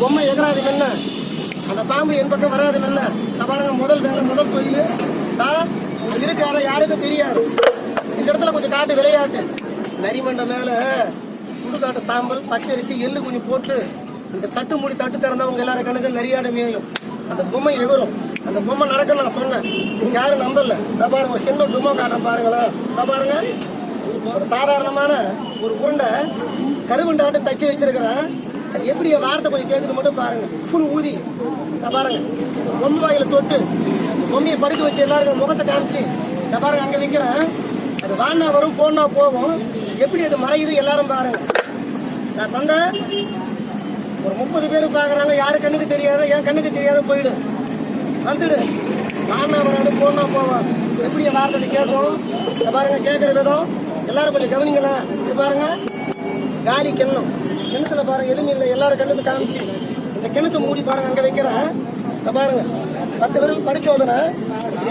பொம்மை எகராது மெல்ல. அந்த பாம்பு என் பக்கம் வராது மெல்ல. நான் பாருங்க முதல் வேலை முதல் கோயில். தான் இருக்கு அதை யாருக்கும் தெரியாது. இந்த இடத்துல கொஞ்சம் காட்டு விளையாட்டு. நரிமண்ட மேல சுடுகாட்டு சாம்பல் பச்சரிசி எள்ளு கொஞ்சம் போட்டு இந்த தட்டு மூடி தட்டு திறந்தவங்க எல்லாரும் கணக்கு நரியாட மேயும். அந்த பொம்மை எகரும் அந்த பொம்மை நடக்க நான் சொன்னேன். நீங்க யாரும் நம்பல. இதை பாருங்க ஒரு சின்ன டுமோ காட்டுறேன் பாருங்களேன் இதை பாருங்க. ஒரு சாதாரணமான ஒரு உருண்டை கருவண்டாட்டு தச்சு வச்சிருக்கிறேன் அது எப்படி வார்த்தை கொஞ்சம் கேட்குறது மட்டும் பாருங்க. புல் ஊதி. பாருங்க. பொம்மை வாயில தொட்டு பொம்மையை படுக்க வச்சு எல்லாருக்கும் முகத்தை காமிச்சு இதை பாருங்க அங்க வைக்கிறேன் அது வானா வரும் போனா போகும். எப்படி அது மறையுது எல்லாரும் பாருங்க. நான் சொந்த ஒரு முப்பது பேர் பார்க்குறாங்க யாரு கண்ணுக்கு தெரியாத என் கண்ணுக்கு தெரியாத போயிடு. வந்துடு. வானா வராது போனா போவோம் எப்படி வார்த்தை கேட்கும்? பாருங்க கேட்குற விதம். எல்லாரும் கொஞ்சம் கவனிங்களேன். இது பாருங்க. காலி கிணம் கிணத்துல பாருங்க எதுவுமே இல்லை. எல்லாரும் கண்ணுக்கு காமிச்சு. இந்த கிணத்தை மூடி பாருங்க அங்க வைக்கிறேன் இந்த பாருங்க. பத்து விரல் பரிசோதனை.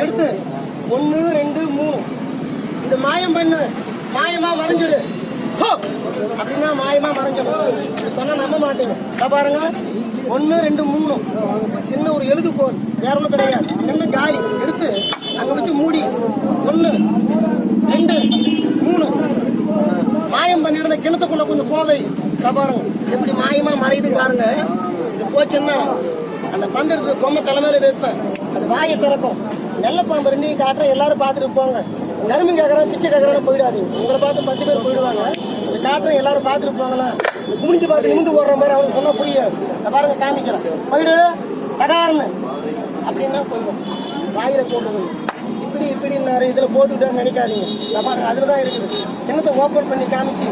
எடுத்து ஒன்று ரெண்டு மூணு. இது மாயம் பண்ணு. மாயமா மறைஞ்சிடு. அப்படின்னா மாயமா மறைஞ்சிடும். இது சொன்னா நம்ப மாட்டீங்க. இதை பாருங்க. ஒன்று ரெண்டு மூணு. சின்ன ஒரு எழுதுகோல் வேற ஒன்றும் கிடையாது. சின்ன காலி. எடுத்து அங்க வச்சு மூடி. ஒன்று ரெண்டு மூணு. மாயம் பண்ணிட்டு கிணத்துக்குள்ள கொஞ்சம் கோவை இதை பாருங்க எப்படி மாயமா மறையுது பாருங்க. இது போச்சுன்னா அந்த பந்து எடுத்து பொம்மை தலைமையில வைப்பேன். அது வாயை திறக்கும். நெல்ல பாம்பு ரெண்டி காட்டுற எல்லாரும் பார்த்துட்டு போங்க. கருமி கேட்கறேன் பிச்சை கேட்கறேன்னு போயிடாதீங்க. உங்களை பார்த்து பத்து பேர் போயிடுவாங்க. இந்த காட்டுற எல்லாரும் பார்த்துட்டு போங்களேன் இந்த பார்த்து நிமிந்து போடுற மாதிரி அவங்க சொன்னா புரியாது. பாருங்க காமிக்கிறேன். போயிடு. தகாரன்னு. அப்படின்னா போயிடும். வாயில போட்டுக்கணும் இப்படி இப்படி நிறைய இதில் போட்டுக்கிட்டேன்னு நினைக்காதீங்க. இதை பாருங்க அதில் தான் இருக்குது. கிணத்தை ஓப்பன் பண்ணி காமிச்சு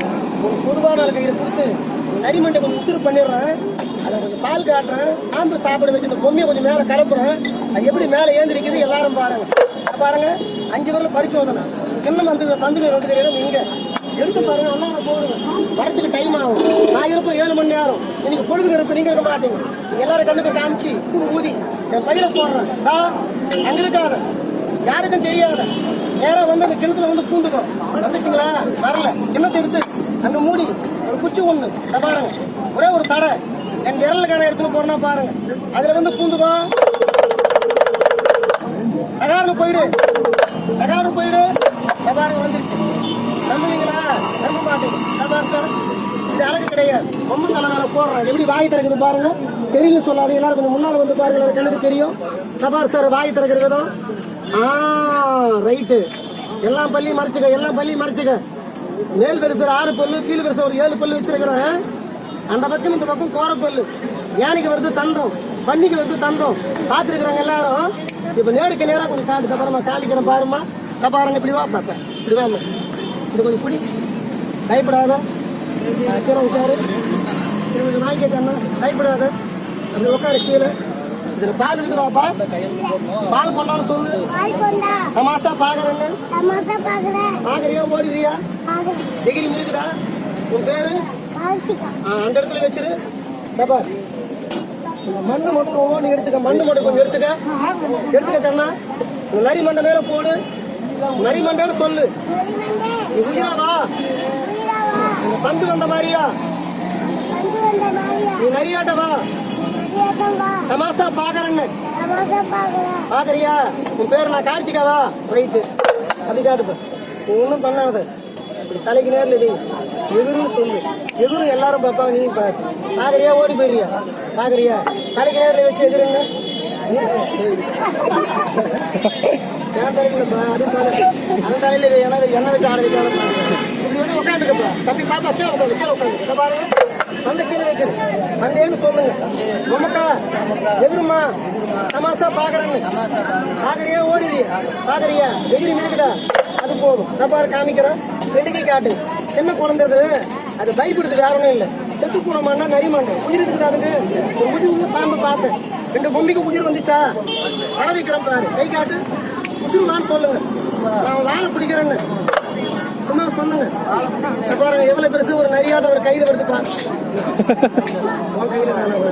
ஒரு பொதுவான ஆள் கையில் கொடுத்து நரிமண்டை கொஞ்சம் உசுறு பண்ணிடுறேன். அதை கொஞ்சம் பால் காட்டுறேன். பாம்பு சாப்பிட வச்சு இந்த பொம்மையை கொஞ்சம் மேலே கலப்புறேன். அது எப்படி மேலே ஏந்திரிக்குது எல்லாரும் பாருங்க. பாருங்க அஞ்சு பேரில் பரிசோதனை கிண்ணம் வந்து பந்து வந்து தெரியாது இங்கே. எடுத்து பாருங்க அண்ணா போடுங்க. வரத்துக்கு டைம் ஆகும். நான் இருப்பேன் ஏழு மணி நேரம். இன்னைக்கு பொழுது இருப்பேன் நீங்க இருக்க மாட்டீங்க. எல்லாரும் கண்ணுக்கு காமிச்சு ஊதி என் பையில போடுறேன். தா அங்க இருக்காது. யாருக்கும் தெரியாத. நேரம் வந்து அந்த கிணத்துல வந்து பூந்துக்கும். வந்துச்சுங்களா? வரல. கிணத்தை எடுத்து அங்கே மூடி ஒரு குச்சி ஒண்ணு. பாருங்க. ஒரே ஒரு தடை. என் விரலுக்கான இடத்துல எடுத்துட்டு போறேன்னா பாருங்க. அதுல வந்து பூந்துக்கும். தகாருன்னு போயிடு. தகாருன்னு போயிடு. இதை பாருங்க வந்துருச்சு. நம்புவீங்களா? நம்ப மாட்டீங்க. பாருங்க சார். இது அழகு கிடையாது. ரொம்ப தலை மேல எப்படி வாய் திறக்குது பாருங்க. தெரியும் சொல்லாது எல்லாரும் கொஞ்சம் முன்னால் வந்து பாருங்க. எனக்கு கண்ணுக்கு தெரியும். சபார் சார். வாய் திறக்கிற விதம் ரைட்டு எல்லாம் பள்ளி மறைச்சுக்க எல்லாம் பள்ளி மறைச்சுக்க. மேல் பெருசு ஆறு பல்லு கீழ் பெருசு ஒரு ஏழு பல்லு வச்சிருக்கிறேன் அந்த பக்கம் இந்த பக்கம் கோர பல்லு. யானைக்கு வருது தந்தம். பன்னிக்கு வருது தந்தம். பார்த்துருக்குறாங்க எல்லாரும் இப்போ நேருக்கு நேராக கொஞ்சம் காட்டு அப்புறமா காமிக்கிறேன் பாருமா தப்பாருங்க பாருங்க இப்படி வா பார்ப்பேன் இப்படி வாங்க இது கொஞ்சம் பிடி. பயப்படாத. கீழே உட்காரு. கொஞ்சம் வாங்கிக்கண்ணா பயப்படாத. அப்படி உட்காரு கீழே. இதுல பால் இருக்குதாப்பா? பால் கொண்டாலும் சொல்லு. தமாசா பாக்குறேன்னு பாக்குறியா ஓடுறியா டிகிரி இருக்குதா உன் பேரு? அந்த இடத்துல வச்சிரு. டப்பா மண்ணு மட்டும் ஒவ்வொன்று எடுத்துக்க மண்ணு மட்டும் கொஞ்சம் எடுத்துக்க. எடுத்துக்க கண்ணா. நரி மண்டை மேல போடு. நரி மண்டைன்னு சொல்லு. உயிராவா பந்து வந்த மாதிரியா? நீ நரியாட்டவா தமாசா பாக்குறேன்னு. பாக்குறியா? உன் பேர் நான் கார்த்திகாவா? ரைட்டு அப்படி காட்டுப்ப. ஒன்றும் பண்ணாத. இப்படி தலைக்கு நேரில் வை. எதிர்னு சொல்லு. எதிரும் எல்லாரும் பார்ப்பாங்க நீ பாரு. பாக்குறியா? ஓடி போயிறியா பாக்குறியா? தலைக்கு நேரில் வச்சு எதிருன்னு அந்த தலையில என்ன வச்சு ஆட வைக்காத இப்படி வந்து உட்காந்துக்கப்பா. தம்பி பாப்பா கீழே உட்காந்து கீழே உட்காந்து பாருங்க. அந்த கீழே வச்சிரு வந்தேன்னு சொல்லுங்க. உமக்கா எதிருமா? தமாசா பாக்குறேன்னு பாக்குறியா ஓடிவியா பாக்குறியா எதிரி மினுக்குதா அது போதும். நான் பாரு காமிக்கிறேன். வெண்டிக்கை காட்டு. சின்ன குழந்தைது அது பயப்படுது வேற ஒன்றும் இல்லை. செத்து போனமான்னா நரிமாண்டேன் உயிர் இருக்குது அதுக்கு? ஒரு உயிர் பாம்பு பார்த்தேன். ரெண்டு பொம்பிக்கு உயிர் வந்துச்சா? வர பாரு. கை காட்டு. உதிருமான்னு சொல்லுங்க. நான் வாழை பிடிக்கிறேன்னு. சொல்லுங்க பாருங்க எவ்வளவு பெருசு ஒரு நரியாட்டம் ஒரு கையில வருது பாருங்க கையில வேணாம்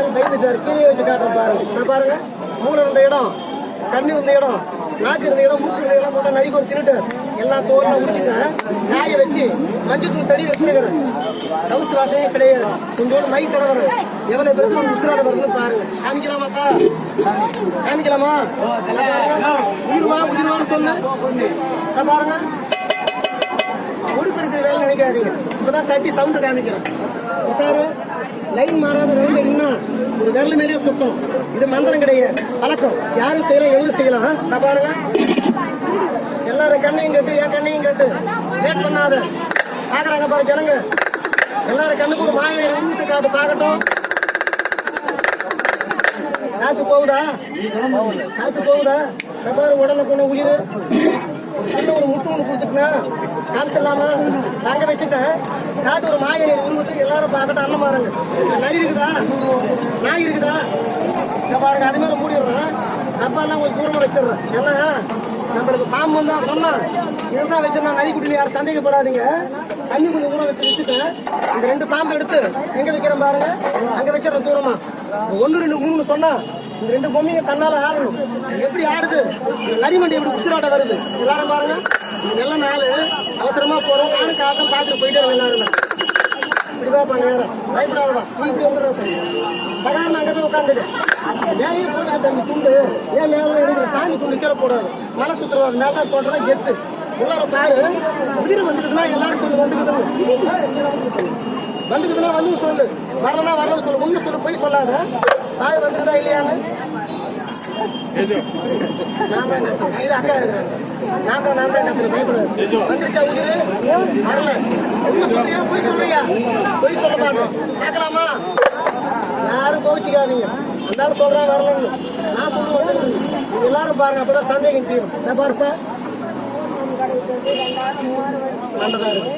அந்த கீழே வச்சு காட்டுற பாருங்க நான் பாருங்க மூளை இருந்த இடம் கண்ணு இருந்த இடம் நாக்கு இருந்த இடம் மூக்கு இருந்த இடம் போட்டா நரிக்கு ஒரு தின்னுட்டு எல்லாம் தோரணம் முடிச்சுட்டேன் காய வச்சு மஞ்சள் தூள் தடி வச்சுருக்கிறேன். டவுஸ் வாசனையே கிடையாது. கொஞ்சோடு மை தடவை எவ்வளவு பெருசு உசுராட வருதுன்னு பாருங்க காமிக்கலாமாக்கா காமிக்கலாமா? உயிர்வா உயிர்வான்னு சொல்லு. பாருங்க. முடிப்பெடுக்கிற வேலை நினைக்காதீங்க. இப்பதான் தட்டி சவுண்டு காமிக்கிறேன். உட்காரு. லைன் மாறாத ரவுண்ட் நின்னா ஒரு விரல் மேலேயே சுத்தம். இது மந்திரம் கிடையாது. பழக்கம் யாரும் செய்யலாம் எவரும் செய்யலாம் நான் பாருங்க. எல்லாரும் கண்ணையும் கட்டு என் கண்ணையும் கட்டு. லேட் பண்ணாத. பாக்குறாங்க பாரு ஜனங்க. எல்லாரும் கண்ணுக்கும் ஒரு மாய காட்டு பார்க்கட்டும். காத்து போகுதா? காத்து போகுதா? பாரு உடனே கொண்டு உயிர். சின்ன ஒரு முட்டு ஒன்று கொடுத்துட்டுனா காமிச்சிடலாமா? நாங்க வச்சுட்டேன் காட்டு ஒரு மாயநீர் உருவத்துக்கு எல்லாரும் பார்க்கட்டும் அண்ணன் பாருங்க. நரி இருக்குதா? நாய் இருக்குதா? இங்க பாருங்க அது மேல மூடிடுறேன் டப்பாலாம் கொஞ்சம் தூரமா வச்சிடுறேன். ஏன்னா நம்மளுக்கு பாம்பு வந்தா சொன்னா இருந்தா வச்சிருந்தா நரி குட்டில யாரும் சந்தேகப்படாதீங்க. தண்ணி கொஞ்சம் தூரம் வச்சு வச்சுட்டேன் இந்த ரெண்டு பாம்பு எடுத்து எங்க வைக்கிறேன் பாருங்க? அங்க வச்சிடறேன் தூரமா. ஒன்னு ரெண்டு மூணு சொன்னா இந்த ரெண்டு பொம்மைங்க தன்னால ஆடணும் எப்படி ஆடுது? நரிமண்டி எப்படி உசுராட்ட வருது? எல்லாரும் பாருங்க. இது நாள். நாள் அவசரமா போறோம். நானும் பார்த்துட்டு போயிட்டே இருக்கோம் எல்லாருமே. இப்படிதான் பண்ண வேற பயப்படாதவா நீ இப்படி வந்துடுற பகாரம் அங்கே போய் உட்காந்துட்டு மேலேயே போட்டா தம்பி துண்டு. ஏன் மேலே எடுக்கிற சாமி துண்டு கீழே போடாது. மலை சுத்துறது மேலே போட்டுறா கெத்து. உள்ளார பாரு. உயிர் வந்துக்குதுன்னா எல்லாரும் சொல்லு வந்துக்குது வந்துக்குதுன்னா வந்து சொல்லு. வரலன்னா வரலன்னு சொல்லு. ஒன்று சொல்லு போய் சொல்லாத. தாய் வந்துக்குதா இல்லையான்னு? பொய் சொல்றியா? பொய் சொல்ல மாட்டேன். கேட்கலாமா? யாரும் கோவிச்சுக்காதீங்க அந்த ஆள் சொல்றான் வரலன்னு நான் சொல்லுவேன் வந்துருது. நீங்க எல்லாரும் பாருங்க அப்பதான் சந்தேகம் தீரும் என்ன பாரு சார் நல்லதா இருக்கு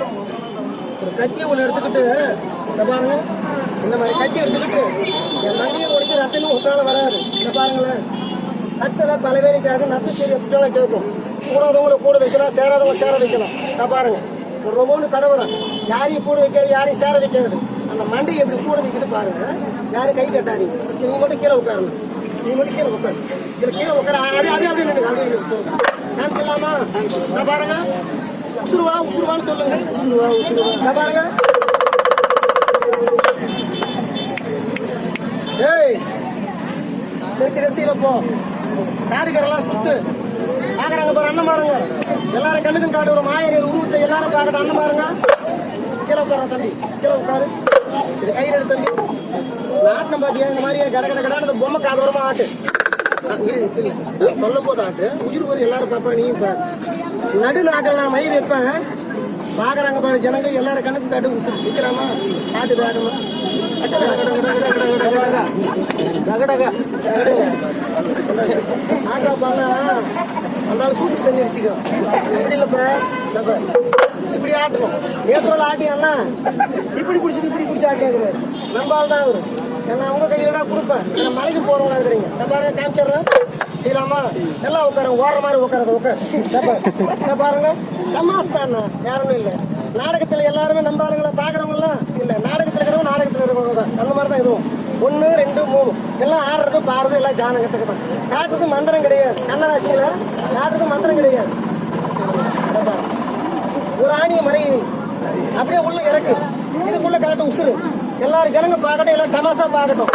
ஒரு கத்தி ஒன்று எடுத்துக்கிட்டு இந்த பாருங்க இந்த மாதிரி கத்தி எடுத்துக்கிட்டு என் மண்ணியை உடைச்சு நத்துன்னு ஒட்டால வராது. இதை பாருங்களேன். கச்சலை பலவேலைக்காக நத்து சரி ஒட்டால கேட்கும் கூடாதவங்களை கூட வைக்கலாம் சேராதவங்க சேர வைக்கலாம். இந்த பாருங்க. ஒரு ரொம்பன்னு கடவுறேன் யாரையும் கூட வைக்காது யாரையும் சேர வைக்காது. அந்த மண்டை எப்படி கூட வைக்குது பாருங்க. யாரும் கை கட்டாதீங்க நீங்கள் மட்டும் கீழே உட்காரணும் நீ மட்டும் கீழே உட்காரு. இதில் கீழே உட்கார. அப்படியே அப்படியே அப்படியே நில்லுங்க, அப்படியே நான் சொல்லாமா நான் பாருங்க. உசுருவா உசுருவான்னு சொல்லுங்க உசுருவா உசுருவா நான் பாருங்க. ஏய் பெருட்டு ரசியில போ. சுத்து. பாக்குறாங்க பாரு அண்ணன் பாருங்க. எல்லாரும் கண்ணுக்கும் காட்டு ஒரு மாயர் உருவத்தை எல்லாரும் பாக்கட்டும் அண்ணன் பாருங்க. கீழே உட்கார தம்பி கீழே உட்காரு. இது கையில் எடுத்து தம்பி. நாட்டின பாத்தியா இந்த மாதிரி கட கட கடான்னு அந்த பொம்மை காதோரமா ஆட்டு. சொல்ல போது ஆட்டு. உயிர் போது எல்லாரும் பாப்பா நீ நடு நாக்கில் நான் மை வைப்பேன் பாக்குறாங்க பாரு ஜனங்க எல்லாரும் கணக்கு காட்டு நிக்கலாமா? காட்டு வேகமா ஆட்டா பாருங்க ஆள் சூட்டு தண்ணி வச்சுக்கோ இப்படி இல்லப்ப. நம்ம இப்படி ஆட்டுறோம் நேத்தோட ஆட்டியான்னா இப்படி பிடிச்சிட்டு இப்படி பிடிச்சி நம்ம ஆள் தான் அவரு. ஏன்னா அவங்க கையில தான் கொடுப்பேன் மலைக்கு போறவங்களா இருக்கிறீங்க. நான் பாருங்க காமிச்சிடுறேன் செய்யலாமா? எல்லாம் உட்கார ஓடுற மாதிரி உட்காருங்க உட்காரு. பாருங்க. சமாஸ்தான் யாருமே இல்லை. நாடகத்தில் எல்லாருமே நம்ம ஆளுங்களை பாக்குறவங்க இல்லை. இல்ல இருக்கிறவங்க நாடகத்தில் இருக்கிறவங்க தான். அந்த மாதிரி தான் இதுவும். ஒன்று ரெண்டு மூணு. எல்லாம் ஆடுறது பாடுறது எல்லாம் ஜானகத்துக்கு தான். காட்டுறது மந்திரம் கிடையாது. கண்ணராசியில் காட்டுறது மந்திரம் கிடையாது. ஒரு ஆணிய மறைவி அப்படியே உள்ள இறக்கு. இதுக்குள்ள காட்டும் உசுறு. எல்லாரும் ஜனங்க பார்க்கட்டும் எல்லாம் தமாசா பார்க்கட்டும்.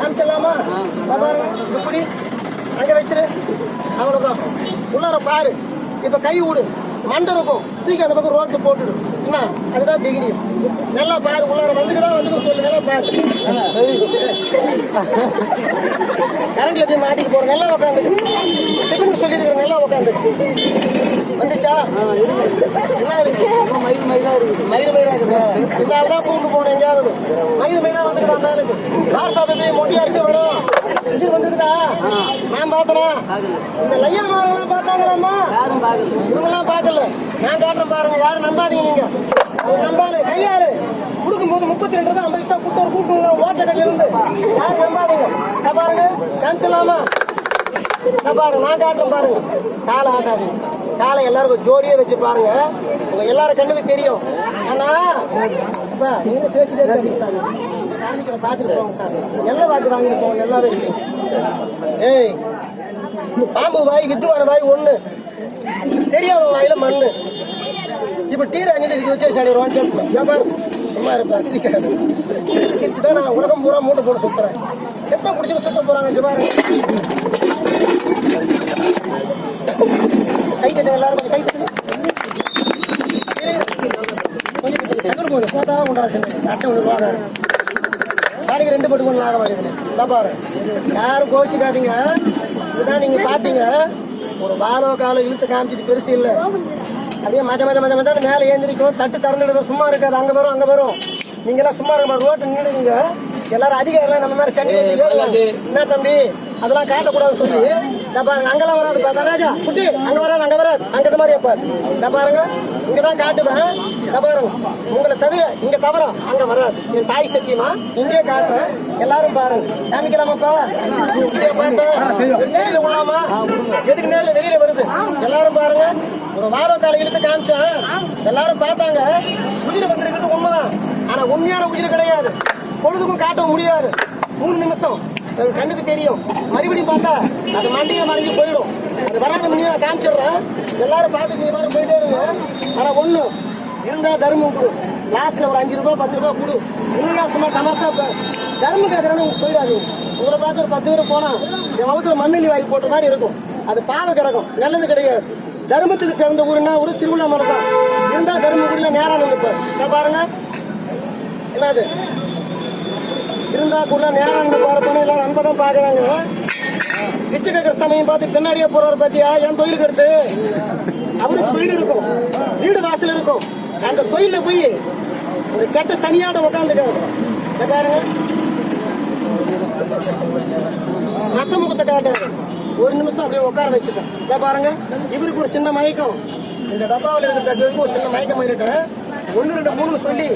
காமிச்சிடலாமா? பாருங்க. இப்படி அங்க வச்சிரு. அவ்வளவுதான். உள்ளார பாரு. இப்ப கை விடு. மண்டை இருக்கும். தூக்கி அந்த பக்கம் ரோட்ல போட்டுடு. என்ன? அதுதான் தைரியம் நல்லா பாரு. உள்ளார வந்துக்குதான் வந்துக்கு சொல்லு. நல்லா பாரு. கரண்ட்ல போய் மாட்டிக்கு போற. நல்லா உட்காந்து டிஃபனுக்கு சொல்லியிருக்கிறேன் நல்லா உட்காந்து வந்துச்சா? என்ன இருக்கு? மயில் மயிலா இருக்கு. மயில் மயிலா இருக்குதா? இந்த தான் கூப்பிட்டு போனேன் எங்கேயாவது. மயில் மயிலா வந்துக்கலாம் மேலுக்கு வாட்ஸ்அப் போய் மொட்டி அரிசி வரும். இது வந்ததுடா. நான் பார்த்தனா? இந்த லையா மாவெல்லாம் பார்த்தாங்களாம்மா? இவங்கெல்லாம் பார்க்கல. நான் காட்டுறேன் பாருங்க. யாரும் நம்பாதீங்க நீங்க. அவங்க நம்பாது கையாளு. கொடுக்கும்போது முப்பத்தி ரெண்டு தான் ஐம்பது பைசா கொடுத்து ஒரு கூப்பிட்டு ஓட்ட கடையில இருந்து. யாரும் நம்பாதீங்க. பாருங்க. காமிச்சலாமா பாருங்க. நான் காட்டுறேன் பாருங்க. காலை ஆட்டாதீங்க. காலை எல்லாருக்கும் ஜோடியே வச்சு பாருங்க. உங்க எல்லாரும் கண்ணுக்கு தெரியும். ஆனா அப்பா, நீங்க பேசிட்டே காமிக்கிற பார்த்துட்டு போங்க சார் எல்லாம் வாக்கு வாங்கிட்டு போங்க எல்லாம் வச்சு ஏய் பாம்பு வாய் வித்துவான வாய் ஒண்ணு தெரியாத வாயில மண்ணு இப்ப டீரை அங்கே இதுக்கு வச்சு சாடி ஒரு வாங்கி வியாபாரம் சும்மா இருப்பா சிரிக்காது சிரிச்சு சிரிச்சு தான் நான் உலகம் பூரா மூட்டை போட சுத்துறேன் செத்தம் பிடிச்சி சுத்த போறாங்க இங்க கை கட்டுங்க எல்லாரும் கொஞ்சம் கை கட்டுங்க கொஞ்சம் டக்குனு போகுது கொண்டாட கொண்டாச்சு அட்டை ஒன்று ரூபா நாளைக்கு ரெண்டு பட்டு கொண்டு ஆக மாட்டேங்குது இதான் பாரு. யாரும் கோச்சிக்காதீங்க இதுதான் நீங்க பாத்தீங்க. ஒரு வாரோ காலம் இழுத்து காமிச்சிட்டு பெருசு இல்லை. அப்படியே மஜ மஜ மஜ மஜான்னு மேலே ஏந்திரிக்கும். தட்டு திறந்துடுவோம் சும்மா இருக்காது. அங்க வரும் அங்க வரும். நீங்க எல்லாம் சும்மா இருக்க ரோட்டு நின்றுடுங்க எல்லாரும் அதிகாரிலாம் நம்ம மாதிரி சண்டை என்ன தம்பி? அதெல்லாம் காட்டக்கூடாதுன்னு சொல்லி. பாருங்க அங்கெல்லாம் வராது ராஜா குட்டி அங்க வராது அங்க வராது. இந்த மாதிரி வைப்பார் இந்த பாருங்க இங்கே தான் காட்டுவேன் இந்த பாருங்க. உங்களை தவிர இங்கே தவறம் அங்கே வராது. என் தாய் சத்தியமா? இங்கே காட்டுறேன். எல்லாரும் பாருங்க. காமிக்கலாமாப்பா? பார்த்தேன் நேரில் உள்ளாமா? எதுக்கு நேரில் வெளியில வருது? எல்லாரும் பாருங்க. ஒரு வாரம் காலை இழுத்து காமிச்சேன். எல்லாரும் பார்த்தாங்க. உயிர் வந்திருக்கிறது உண்மைதான். ஆனா உண்மையான உயிர் கிடையாது. பொழுதுக்கும் காட்ட முடியாது. மூணு நிமிஷம். கண்ணுக்கு தெரியும். மறுபடியும் பார்த்தா அது மண்டியை மறைஞ்சு போயிடும். அது வராத முன்னே காமிச்சிடுறேன். எல்லாரும் பார்த்து நீ மாதிரி போயிட்டே இருங்க. ஆனா ஒண்ணு இருந்தா தர்மம் கொடு. லாஸ்ட்ல ஒரு அஞ்சு ரூபாய் பத்து ரூபாய் கொடு. உல்லாசமா தமாசா தர்மம் கேட்கறேன்னு போயிடாது உங்களை பார்த்து ஒரு பத்து பேர் போனா என் வகுத்துல மண்ணெல்லி வாங்கி போட்ட மாதிரி இருக்கும். அது பாவ கிரகம். நல்லது கிடையாது. தர்மத்துக்கு சேர்ந்த ஊருன்னா ஒரு திருவண்ணாமலை தான் இருந்தா தர்மபுரியில நேரம் நினைப்பார் இதை பாருங்க. என்னது? இருந்தா கூட நேரம் நின்று போறப்பன்னு எல்லாரும் அன்பை தான் பாக்குறாங்க பிச்சை கேட்கற சமயம் பார்த்து பின்னாடியே போறவர் பாத்தியா? என் தொழிலுக்கு எடுத்து. அவருக்கு வீடு இருக்கும். வீடு வாசல் இருக்கும். அந்த தொழில போய் ஒரு கெட்ட சனியாட்ட உட்காந்துக்காரு பாருங்க. ரத்த முகத்தை காட்டு ஒரு நிமிஷம் அப்படியே உட்கார வச்சுட்டேன். இதை பாருங்க. இவருக்கு ஒரு சின்ன மயக்கம். இந்த டப்பாவில் இருக்கிற ஒரு சின்ன மயக்கம் ஆயிட்டேன் ஒன்று ரெண்டு மூணு சொல்லி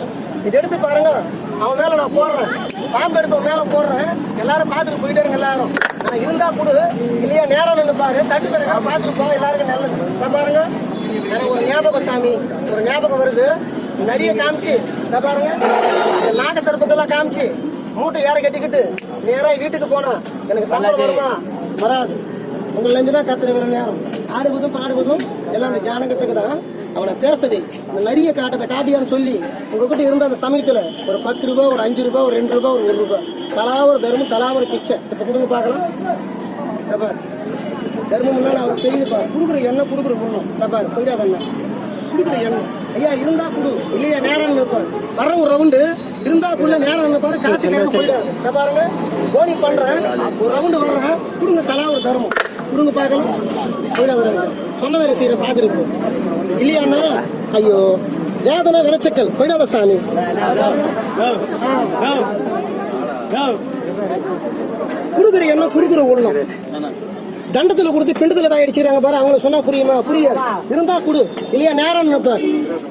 இதை எடுத்து பாருங்க. அவன் மேலே நான் போடுறேன். பாம்பு எடுத்து அவன் மேல போடுறேன். எல்லாரும் பார்த்துட்டு போயிட்டே இருங்க எல்லாரும். நான் இருந்தா கூட. இல்லையா நேரம் நின்று பாரு தட்டு தரக்கார பார்த்துட்டு போங்க எல்லாருக்கும் நல்லது. பாருங்க. எனக்கு ஒரு ஞாபகம் சாமி. ஒரு ஞாபகம் வருது. நிறைய காமிச்சு. பாருங்க. நாக சர்ப்பத்தெல்லாம் காமிச்சு. மூட்டை ஏற கட்டிக்கிட்டு நேரா வீட்டுக்கு போனா எனக்கு சம்பளம் வருமா? வராது. உங்களை நம்பி தான் கத்துற நேரம். ஆடுவதும் பாடுவதும் எல்லாம் அந்த ஜானகத்துக்கு தான். அவனை பேசவே அந்த நிறைய காட்டத்தை காட்டியான்னு சொல்லி உங்ககிட்ட இருந்த அந்த சமயத்துல ஒரு பத்து ரூபாய் ஒரு அஞ்சு ரூபாய் ஒரு ரெண்டு ரூபாய் ஒரு ஒரு ரூபாய் தலா ஒரு தர்மம் தலா ஒரு பிச்சை. இப்ப கொடுங்க பார்க்கலாம். இதோ பாரு. தர்மம் முன்னால அவருக்கு தெரியுதுப்பா கொடுக்குற எண்ணெய் கொடுக்குற முன்னும் பாரு. போயிடாத அண்ணன் குடுக்குற எண்ணம் ஐயா இருந்தா குடு. இல்லையா நேரம் இருப்பார் வர ஒரு ரவுண்டு இருந்தா குள்ள நேரம் இருப்பாரு காசு நேரம் போயிடாது. பாருங்க. போனி பண்றேன். ஒரு ரவுண்டு வர்றேன். கொடுங்க தலா ஒரு தர்மம். கொடுங்க பார்க்கலாம். போயிடாத சொன்ன வேலை செய்யற பார்த்துருப்போம். இல்லையாண்ணா ஐயோ வேதனை விளைச்சக்கல் போயிடாத சாமி. கொடுக்குற எண்ணம் கொடுக்குற ஒண்ணும். தண்டத்தில் கொடுத்து பிண்டத்தில் தான் அடிச்சுக்கிறாங்க பாரு அவங்களுக்கு சொன்னால் புரியுமா? புரியாது. இருந்தா கொடு. இல்லையா நேரம் நினைப்பார்.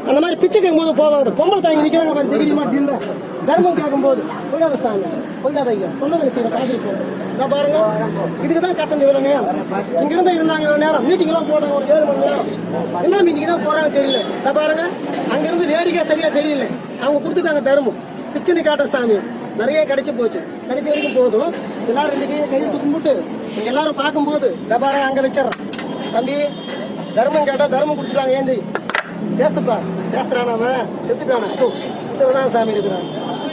அந்த மாதிரி பிச்சை கேட்கும் போது போவாங்க. பொம்பளை தாங்கி நிற்கிறாங்க பாரு தெரியுமா? இல்லை தர்மம் கேட்கும்போது போது சாமி போயிடாத ஐயா சொன்னதை செய்யற பார்த்துருக்கோம் நான் பாருங்க இதுக்கு தான் கட்டணம் இவ்வளோ நேரம். இங்கிருந்து இருந்தாங்க இவ்வளோ நேரம். மீட்டிங் எல்லாம் ஒரு ஏழு மணி நேரம். என்ன மீட்டிங் தான் போறாங்க தெரியல. நான் பாருங்க அங்கிருந்து வேடிக்கை சரியா தெரியல. அவங்க கொடுத்துட்டாங்க தர்மம். பிச்சனை காட்டுற சாமி. நிறைய கிடைச்சி போச்சு. கிடைச்ச வரைக்கும் போதும். எல்லாரும் ரெண்டு கையை கையை கும்பிட்டு எல்லாரும் பார்க்கும்போது தபாரம் அங்க வச்சிடறேன். தம்பி தர்மம் கேட்டா தர்மம் கொடுத்துட்டாங்க ஏந்தி. பேசுப்பா. பேசுறான் அவன்? செத்துட்டானா? தான் சாமி இருக்கிறான்.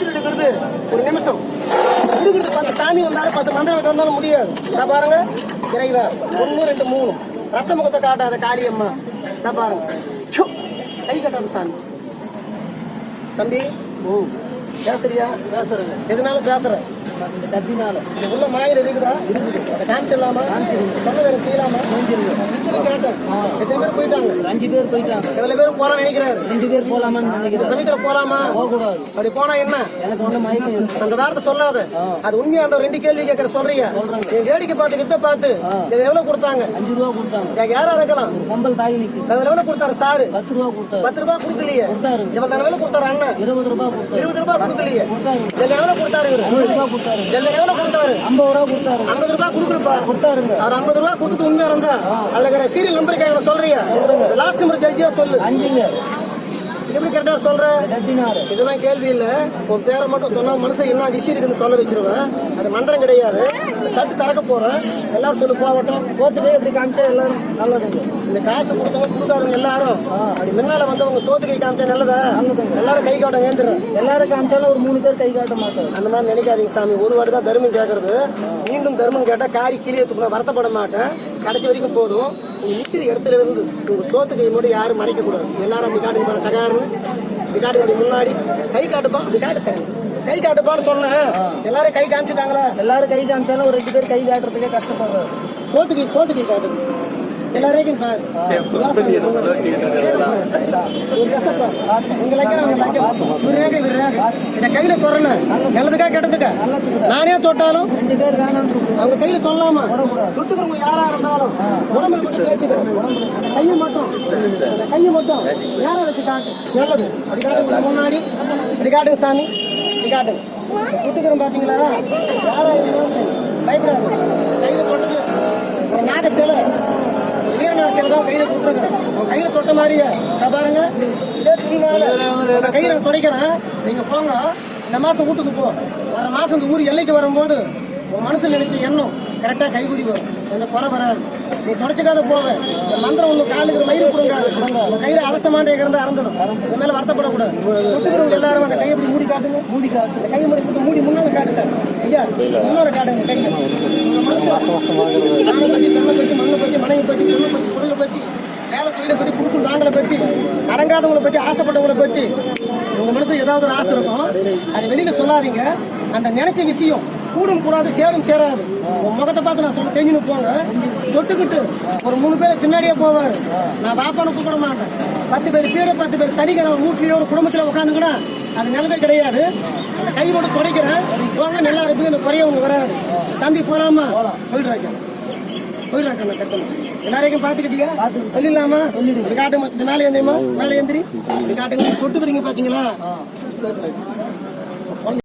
எடுக்கிறது ஒரு நிமிஷம். கொடுக்குறது பத்து சாமி வந்தாலும் பத்து மந்திரம் வந்தாலும் முடியாது. நான் பாருங்க. இறைவா ஒன்று ரெண்டு மூணு. ரத்த முகத்தை காட்டாத காளியம்மா. நான் பாருங்க. கை கட்டாத சாமி. தம்பி ஓ. பேசுறியா? பேசுறேன் எதனால பேசுறேன். இந்த டப்பினால இந்த உள்ள மாயில் இருக்குதா? இருக்குது. அதை காமிச்சிடலாமா சொன்ன வேலை செய்யலாமா? பிச்சையும் கேட்டேன் எத்தனை பேர் போயிட்டாங்க? அஞ்சு பேர் போயிட்டாங்க. எவ்வளவு பேர் போறான்னு நினைக்கிறாரு? ரெண்டு பேர் போலாமான்னு இந்த நினைக்கிறேன் சமயத்துல போலாமா? போகக்கூடாது. அப்படி போனா என்ன? எனக்கு வந்து மயக்கம் இருக்கு. அந்த வார்த்தை சொல்லாத. அது உண்மையா அந்த ரெண்டு கேள்வி கேட்கற சொல்றியா? என் வேடிக்கை பார்த்து வித்த பார்த்து இதை எவ்வளவு கொடுத்தாங்க? அஞ்சு ரூபா கொடுத்தாங்க. யாரா இருக்கலாம்? பொம்பல் தாய் நிக்கு. அதுல எவ்வளவு கொடுத்தாரு சாரு? பத்து ரூபா கொடுத்தாரு. பத்து ரூபாய் கொடுக்கலையே. கொடுத்தாரு. இவன் எவ்வளவு கொடுத்தாரு அண்ணன். இருபது ரூபா இருபது ரூபாய் கொடுக்கலையே. எவ்வளவு கொடுத்தாரு இவரு? ரூபா கொடுத்தாரு. இதுல எவ்வளவு கொடுத்தாரு? ஐம்பது ரூபா கொடுத்தாரு. ஐம்பது ரூபாய் கொடுக்குறப்பா கொடுத்தாருங்க. அவர் ஐம்பது ரூபாய் கொடுத்து உண்மையா இருந்தா இருக்கிற சீரியல் நம்பர் கேட்கற சொல்றியா? லாஸ்ட் நம்பர் ஜட்ஜியா சொல்லு. அஞ்சுங்க. எப்படி கரெக்டா சொல்ற? இதெல்லாம் கேள்வி இல்ல. உன் பேரை மட்டும் சொன்னா மனுஷன் என்ன விஷயம் இருக்குன்னு சொல்ல வச்சிருவேன். அது மந்திரம் கிடையாது. தட்டு திறக்க போறேன். எல்லாரும் சொல்லு போகட்டும் போட்டுக்கே இப்படி காமிச்சா எல்லாரும் நல்லதுங்க. இந்த காசு கொடுத்தவங்க கொடுக்காதவங்க எல்லாரும் அப்படி முன்னால வந்தவங்க சோத்து கை காமிச்சா நல்லதா. எல்லாரும் கை காட்ட ஏந்துறேன் எல்லாரும் காமிச்சாலும் ஒரு மூணு பேர் கை காட்ட மாட்டார் அந்த மாதிரி நினைக்காதீங்க சாமி. ஒரு வாட்டி தான் தர்மம் கேட்கறது மீண்டும் தர்மம் கேட்டா காரி கீழே தூக்கினா வருத்தப்பட மாட்டேன். கடைசி வரைக்கும் போதும். நிக்கிற இடத்துல இருந்து உங்க சோத்து கை மட்டும் யாரும் மறைக்க கூடாது. எல்லாரும் அப்படி காட்டுங்க பாருங்க டகாருன்னு முன்னாடி கை காட்டுப்பா அப்படி காட்டு சாமி. கை காட்டுப்பான்னு சொன்னேன். எல்லாரும் கை காமிச்சிட்டாங்களா? எல்லாரும் கை காமிச்சாலும் ஒரு ரெண்டு பேர் கை காட்டுறதுக்கே கஷ்டப்படுறாரு சோத்து கை சோத்து கை காட்டுங்க எல்லாரையும் பாரு ஒரு கசப்பா. உங்க லக்கணம் உங்க லக்கணம் இந்த கையில தொடரணும் நல்லதுக்கா கெட்டதுக்கா நானே தொட்டாலும் அவங்க கையில தொல்லாமா தொட்டுக்கிறவங்க யாரா இருந்தாலும் உடம்புல மட்டும் தேய்ச்சிக்கிறேன் கையை மட்டும். கையை மட்டும் யாரா வச்சு காட்டு நல்லது. அப்படி முன்னாடி. இப்படி காட்டுங்க சாமி. இப்படி காட்டுங்க தொட்டுக்கிறோம் பாத்தீங்களா யாரா இருந்தாலும் சரி. பயப்படாது தான் கையில தொட்டுருக்கிறேன் உங்க கையில தொட்ட மாதிரியே. இதோ பாருங்க. இதே துணினால உங்க கையில துடைக்கிறேன். நீங்க போங்க. இந்த மாசம் வீட்டுக்கு போ. வர மாசம் இந்த ஊர் எல்லைக்கு வரும்போது உன் மனசுல நினைச்ச எண்ணம் கரெக்டா வரும் எந்த குறை வராது. நீ தொடச்சுக்காத போவ இந்த மந்திரம் ஒண்ணு காலுக்கு மயிறு கொடுங்காது உன் கையில அரசமாண்டே இருந்தா அறந்துடும். இந்த மேல வருத்தப்படக்கூடாது. எல்லாரும் அந்த கையை இப்படி மூடி காட்டுங்க. மூடி காட்டு கையை மூடி மூடி முன்னால காட்டு சார். ஐயா இன்னொரு காட்டுங்க கையை உங்க மனசு நானை பத்தி பெண்ணை பத்தி மண்ணை பத்தி மனைவி பத்தி பொண்ணை பத்தி பொருளை பத்தி வேலை தொழிலை பற்றி கொடுக்கும் நாங்களை பற்றி அடங்காதவங்களை பற்றி ஆசைப்பட்டவங்களை பற்றி உங்க மனசு ஏதாவது ஒரு ஆசை இருக்கும் அதை வெளியில் சொல்லாதீங்க. அந்த நினைச்ச விஷயம் கூடும் கூடாது சேரும் சேராது. உன் முகத்தை பார்த்து நான் சொல்ல தெரிஞ்சுன்னு போங்க தொட்டுக்கிட்டு ஒரு மூணு பேர் பின்னாடியே போவார். நான் வாப்பான கூப்பிட மாட்டேன். பத்து பேர் பீட பத்து பேர் சனிக்கிழமை வீட்லயோ ஒரு குடும்பத்துல உட்காந்துங்கன்னா அது நல்லதே கிடையாது. கை மட்டும் துடைக்கிறேன். போங்க நல்லா இருக்கு இந்த குறைய ஒன்று வராது. தம்பி போலாமா? போயிடுறாச்சா போயிடுறாங்க கண்ணா கட்டணும். எல்லாரையும் பாத்துக்கிட்டீங்க. சொல்லிடலாமா? சொல்லிடுங்க. காட்டுங்க மேலே எந்திரிமா மேலே எந்திரி காட்டுங்க தொட்டுக்கிறீங்க பாத்தீங்களா? ஆ.